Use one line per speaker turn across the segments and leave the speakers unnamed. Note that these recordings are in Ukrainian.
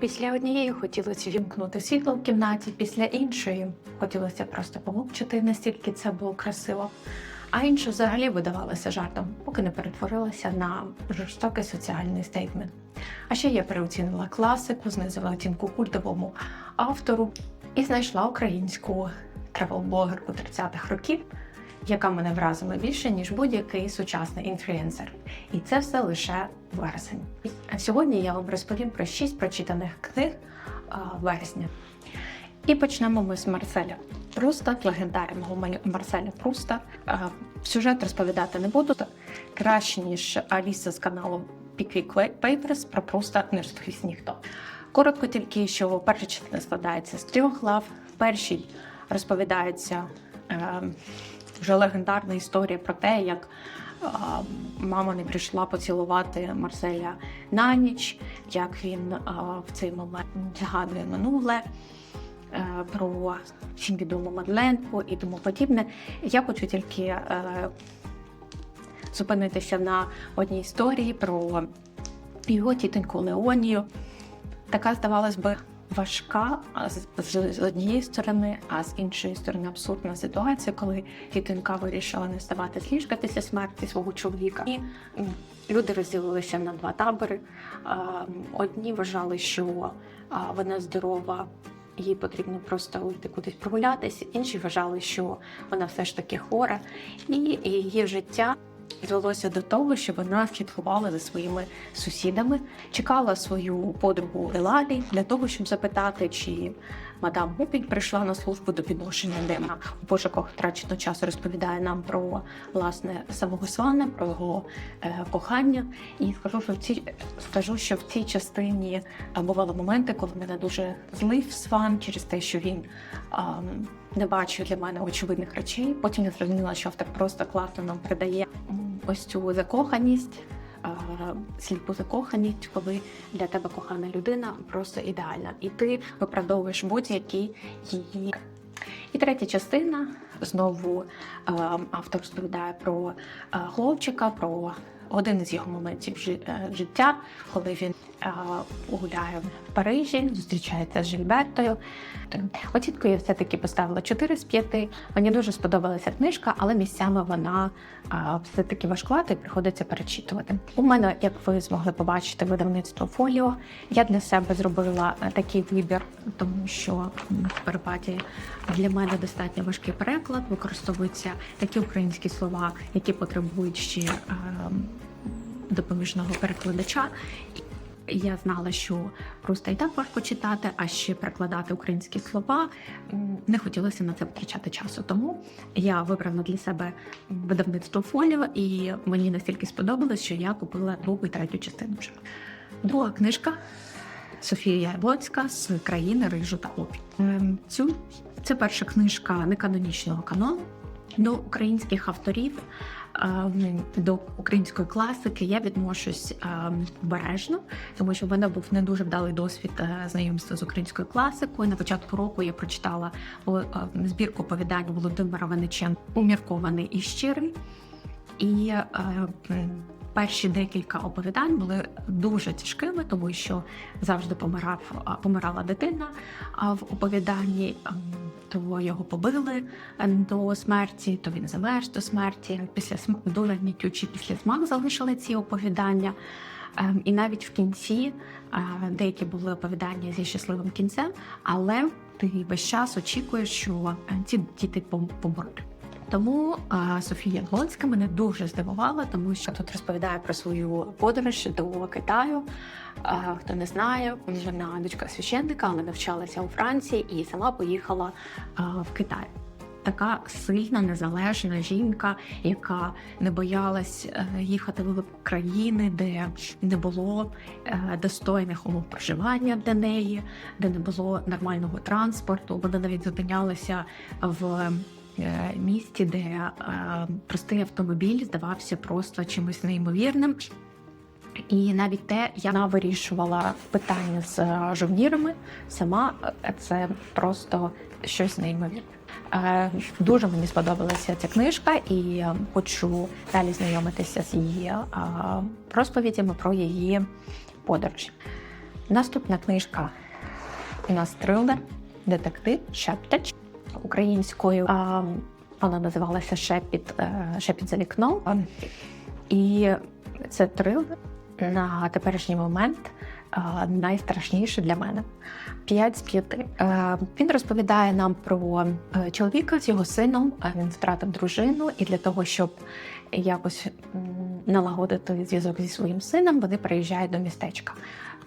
Після однієї хотілося вімкнути світло в кімнаті, після іншої хотілося просто помовчати, настільки це було красиво. А інша взагалі видавалася жартом, поки не перетворилася на жорстокий соціальний стейтмент. А ще я переоцінила класику, знизила оцінку культовому автору і знайшла українську тревел-блогерку 30-х років, яка мене вразила більше, ніж будь-який сучасний інфлюенсер. І це все лише вересень. А сьогодні я вам розповім про шість прочитаних книг вересня. І почнемо ми з Марселя Пруста, легендарного Марселя Пруста. Сюжет розповідати не буду. Краще, ніж Аліса з каналу Pickwick Papers про Пруста не розповість ніхто. Коротко тільки, що перша частина складається з трьох глав. В першій розповідається е, вже легендарна історія про те, як мама не прийшла поцілувати Марселя на ніч, як він в цей момент згадує минуле. е, Про всім відому Мадленку і тому подібне. Я хочу тільки е, зупинитися на одній історії про його тітоньку Леонію. Така, здавалось би, важка з, однієї сторони, а з іншої сторони абсурдна ситуація, коли тітонька вирішила не вставати з смерті свого чоловіка. І люди розділилися на два табори. Одні вважали, що вона здорова. Їй потрібно просто уйти кудись прогулятися. Інші вважали, що вона все ж таки хвора, і її життя звелося до того, що вона слідкувала за своїми сусідами, чекала свою подругу Елалі для того, щоб запитати, чи мадам Гупінь прийшла на службу до підношення дима. У пошуках втраченого часу розповідає нам про власне самого Свана, про його е, кохання. І скажу, що в цій скажу, що в цій частині е, бували моменти, коли мене дуже злив Сван через те, що він. ем, не бачу для мене очевидних речей. Потім я зрозуміла, що автор просто класно нам передає ось цю закоханість, сліпу закоханість, коли для тебе кохана людина просто ідеальна, і ти виправдовуєш будь-які її. І третя частина знову автор розповідає про хлопчика, про один із його моментів е, життя, коли він е, гуляє в Парижі, зустрічається з Жильбертою. Оцінку я все-таки поставила 4 з 5. Мені дуже сподобалася книжка, але місцями вона все-таки важкувата і приходиться перечитувати. У мене, як ви змогли побачити, видавництво фоліо. Я для себе зробила е, такий вибір, тому що в перепаді для мене достатньо важкий переклад. Використовуються такі українські слова, які потребують ще е, допоміжного перекладача. Я знала, що просто і так важко читати, а ще перекладати українські слова не хотілося на це втрачати часу. Тому я вибрала для себе видавництво фоліо, і мені настільки сподобалось, що я купила другу і третю частину. Вже друга книжка Софія Яблоцька з країни Рижу та Опі. Ем, Цю це перша книжка неканонічного канону до українських авторів. ем, До української класики я відношусь ем, обережно, тому що в мене був не дуже вдалий досвід е, знайомства з українською класикою. На початку року я прочитала е, збірку оповідань Володимира Вениченка Уміркований і щирий. І е, перші декілька оповідань були дуже тяжкими, тому що завжди помирав, помирала дитина. В оповіданні ем, то його побили е, до смерті, то він замерз до смерті. Після дуже гнітючі після смак залишили ці оповідання. Ем, І навіть в кінці е, деякі були оповідання зі щасливим кінцем, але ти весь час очікуєш, що е, ці діти пом- помруть. Тому а, Софія Глоцька мене дуже здивувала, тому що тут розповідає про свою подорож до Китаю. А, хто не знає, вона дочка священника, але навчалася у Франції і сама поїхала а, в Китай. Така сильна, незалежна жінка, яка не боялась е, їхати в країни, де не було е, достойних умов проживання для неї, де не було нормального транспорту. Вона навіть зупинялася в місті, де е, простий автомобіль здавався просто чимось неймовірним. І навіть те, вона вирішувала питання з е, жовнірами, сама е, це просто щось неймовірне. Е, Дуже мені сподобалася ця книжка, і е, хочу далі знайомитися з її е, розповідями про її подорожі. Наступна книжка у нас трилер, детектив Шептач українською. А, вона називалася Шепіт, е, Шепіт за вікном. І це трилер на теперішній момент а, найстрашніше для мене. П'ять з п'яти. Е, Він розповідає нам про е, чоловіка з його сином. Е, Він втратив дружину, і для того, щоб якось налагодити зв'язок зі своїм сином, вони приїжджають до містечка.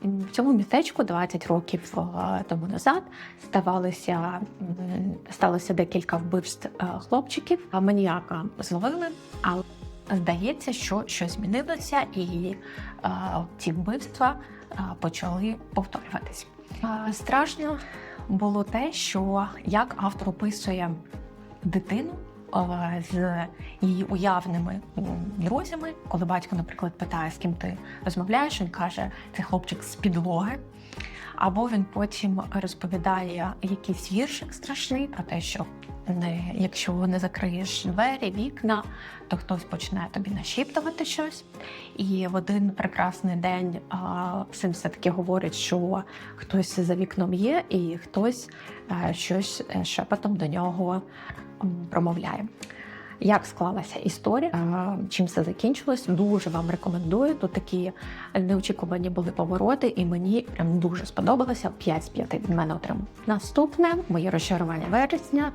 В цьому містечку 20 років е, тому назад ставалося, сталося декілька вбивств е, хлопчиків. Маніяка зловили, але здається, що щось змінилося, і е, ці вбивства почали повторюватись. Страшно було те, що як автор описує дитину з її уявними друзями, коли батько, наприклад, питає, з ким ти розмовляєш, він каже, це хлопчик з підлоги. Або він потім розповідає якийсь вірш страшний про те, що не, якщо не закриєш двері, вікна, то хтось почне тобі нашіптувати щось. І в один прекрасний день а, син все-таки говорить, що хтось за вікном є, і хтось а, щось е, шепотом до нього промовляє. Як склалася історія, чим все закінчилось, дуже вам рекомендую. Тут такі неочікувані були повороти, і мені прям дуже сподобалося. 5 з 5 від мене отримав. Наступне моє розчарування вересня.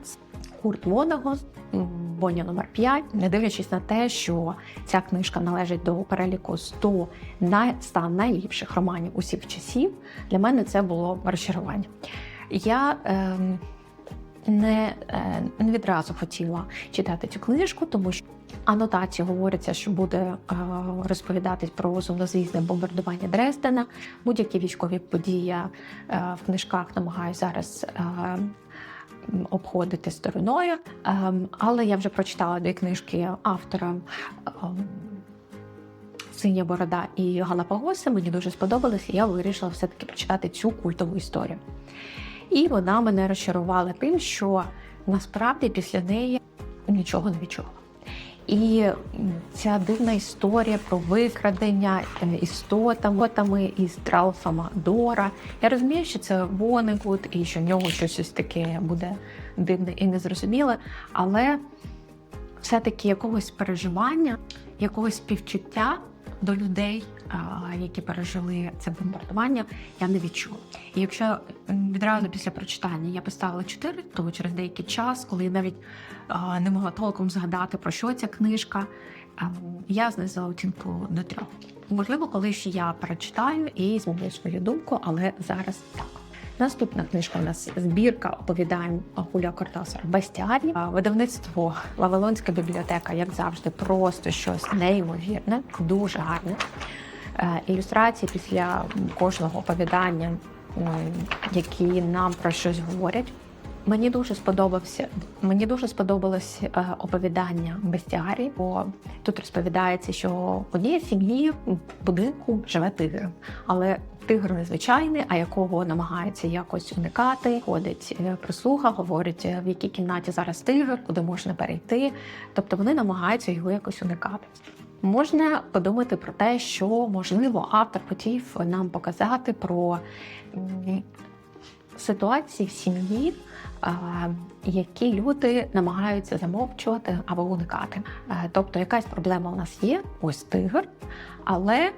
Курт Вонегос, м, Боня номер 5. Не дивлячись на те, що ця книжка належить до переліку 100 най... 100 найліпших романів усіх часів, для мене це було розчарування. Я ем, не, е, не відразу хотіла читати цю книжку, тому що анотації говориться, що буде е, розповідатись про сумнозвісне бомбардування Дрездена. Будь-які військові події е, в книжках намагаюся зараз. Е, Обходити стороною, Ем, але я вже прочитала дві книжки автора ем, Синя борода і Галапагоси. Мені дуже сподобалося. і Я вирішила все-таки прочитати цю культову історію. І вона мене розчарувала тим, що насправді після неї нічого не відчула. І ця дивна історія про викрадення е, істотами із Ралфа Дора. Я розумію, що це Вонегут і що в нього щось ось таке буде дивне і незрозуміле, але все-таки якогось переживання, якогось співчуття до людей, які пережили це бомбардування, я не відчула. І якщо відразу після прочитання я поставила 4, то через деякий час, коли я навіть не могла толком згадати про що ця книжка, я знизила оцінку до трьох. Можливо, колись я перечитаю і зміню свою думку, але зараз так. Наступна книжка у нас збірка оповідань Гуля Кортасара Бестіарі. Видавництво Вавилонська бібліотека, як завжди, просто щось неймовірне, дуже гарне. Е, Ілюстрації після кожного оповідання, які нам про щось говорять. Мені дуже сподобався. Мені дуже сподобалось е, оповідання Бестіарі, бо тут розповідається, що в одній сім'ї в будинку живе тигр, але тигр незвичайний, а якого намагається якось уникати. Ходить е, прислуга, говорить, е, в якій кімнаті зараз тигр, куди можна перейти. Тобто вони намагаються його якось уникати. Можна подумати про те, що можливо автор хотів нам показати про ситуації в сім'ї, які люди намагаються замовчувати або уникати. Е, Тобто, якась проблема у нас є, ось тигр, але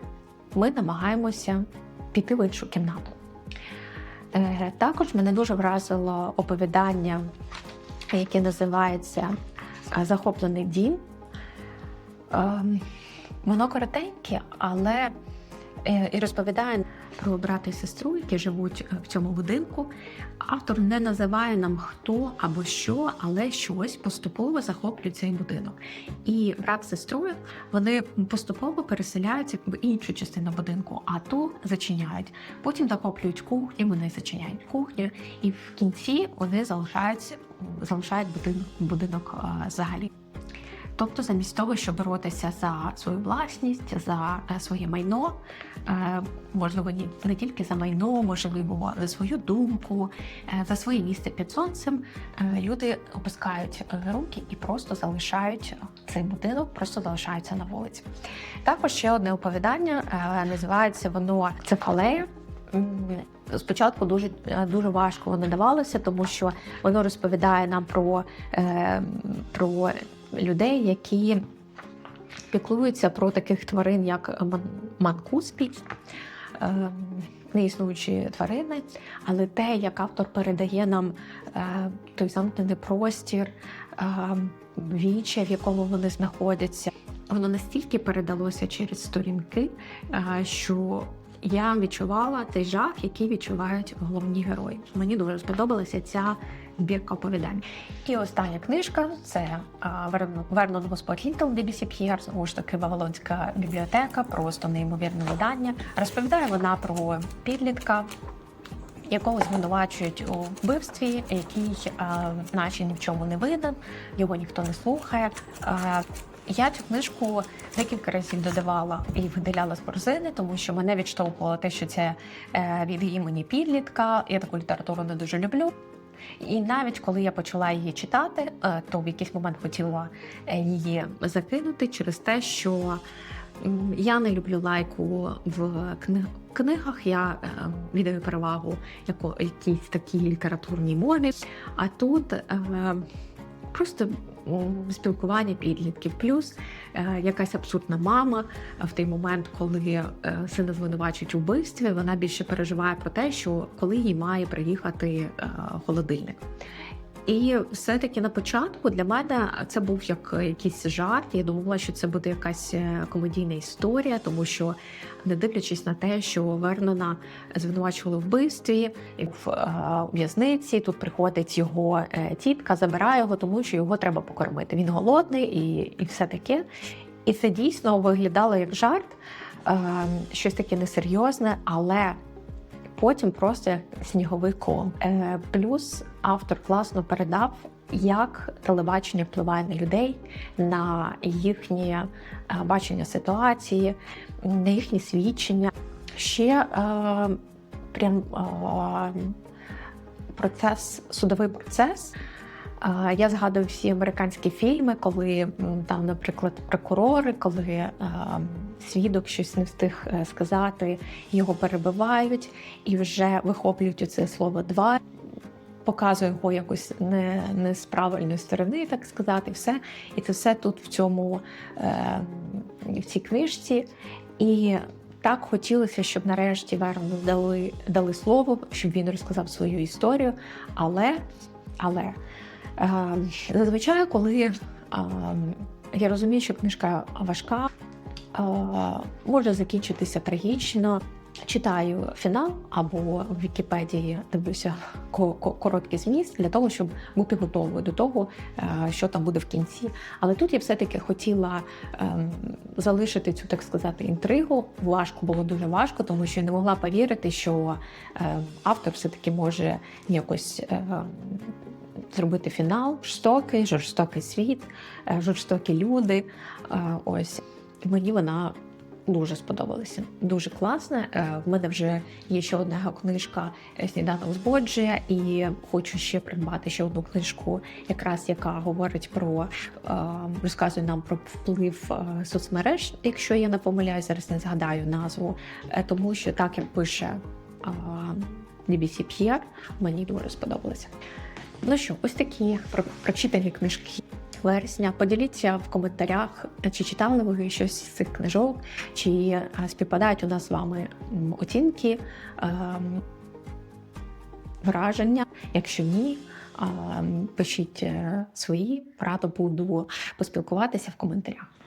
ми намагаємося піти в іншу кімнату. Е, Також мене дуже вразило оповідання, яке називається е, Захоплений дім. Ем, Воно коротеньке, але і розповідає про брата і сестру, які живуть е, в цьому будинку. Автор не називає нам хто або що, але щось поступово захоплює цей будинок. І брат з сестрою вони поступово переселяються в іншу частину будинку, а ту зачиняють. Потім захоплюють кухню, вони зачиняють кухню, і в кінці вони залишаються залишають будинок, будинок е, взагалі. Тобто, замість того, щоб боротися за свою власність, за е, своє майно, е, можливо, не тільки за майно, можливо, за свою думку, е, за своє місце під сонцем, люди опускають руки і просто залишають цей будинок, просто залишаються на вулиці. Також ще одне оповідання називається воно Цефалея. спочатку дуже, дуже важко воно давалося, тому що воно розповідає нам про, про людей, які піклуються про таких тварин, як ман- манкуспі, е, неіснуючі тварини, але те, як автор передає нам е, той замкнений простір, е, віче, в якому вони знаходяться, воно настільки передалося через сторінки, е, що я відчувала той жах, який відчувають головні герої. Мені дуже сподобалася ця збірка оповідань. І остання книжка це Вернон Господь Лінтл BBC П'єр, знову ж таки Вавилонська бібліотека, просто неймовірне видання. Розповідає вона про підлітка, якого звинувачують у вбивстві, який а, наче ні в чому не винен, його ніхто не слухає. А, я цю книжку декілька разів додавала і видаляла з корзини, тому що мене відштовхувало те, що це е, від імені підлітка. Я таку літературу не дуже люблю. І навіть коли я почала її читати, е, то в якийсь момент хотіла е, її закинути через те, що я не люблю лайку в кни- книгах. Я е, віддаю перевагу якійсь такій літературній мові. А тут просто спілкування підлітків, плюс е, якась абсурдна мама в той момент, коли е, сина звинувачують у вбивстві, вона більше переживає про те, що коли їй має приїхати е, холодильник. І все-таки на початку для мене це був як якийсь жарт. Я думала, що це буде якась е, комедійна історія, тому що, не дивлячись на те, що Вернона звинувачували в вбивстві в е, в'язниці, тут приходить його е, тітка, забирає його, тому що його треба покормити. Він голодний і, і все таке. І це дійсно виглядало як жарт, е, щось таке несерйозне, але потім просто як сніговий ком. Е, плюс автор класно передав, як телебачення впливає на людей, на їхнє е, бачення ситуації, на їхні свідчення. Ще е, прям е, процес, судовий процес. Е, Я згадую всі американські фільми, коли там, наприклад, прокурори, коли свідок щось не встиг е, сказати, його перебивають і вже вихоплюють оце слово два. Показує його якось не, не з правильної сторони, так сказати, все. І це все тут в цьому е, в цій книжці. І так хотілося, щоб нарешті Верну дали, дали слово, щоб він розказав свою історію. Але, але е, зазвичай, коли е, я розумію, що книжка важка, може закінчитися трагічно. Читаю фінал або в Вікіпедії дивлюся ко- ко- короткий зміст для того, щоб бути готовою до того, е, що там буде в кінці. Але тут я все-таки хотіла ем, залишити цю, так сказати, інтригу. Важко було дуже важко, тому що я не могла повірити, що е, автор все-таки може якось. е, Зробити фінал жорстокий, жорстокий світ, е, жорстокі люди. Е, Ось і мені вона дуже сподобалася. Дуже класна. Е, В мене вже є ще одна книжка е, Сніданок з Боджія, і хочу ще придбати ще одну книжку, якраз яка говорить про е, розказує нам про вплив соцмереж, якщо я не помиляюсь, зараз не згадаю назву, тому що так як пише BBC PR, мені дуже сподобалося. Ну що, ось такі про- прочитані книжки вересня. Поділіться в коментарях, чи читали ви щось з цих книжок, чи е, співпадають у нас з вами оцінки, ем, враження. Якщо ні, ем, пишіть е, свої, радо буду поспілкуватися в коментарях.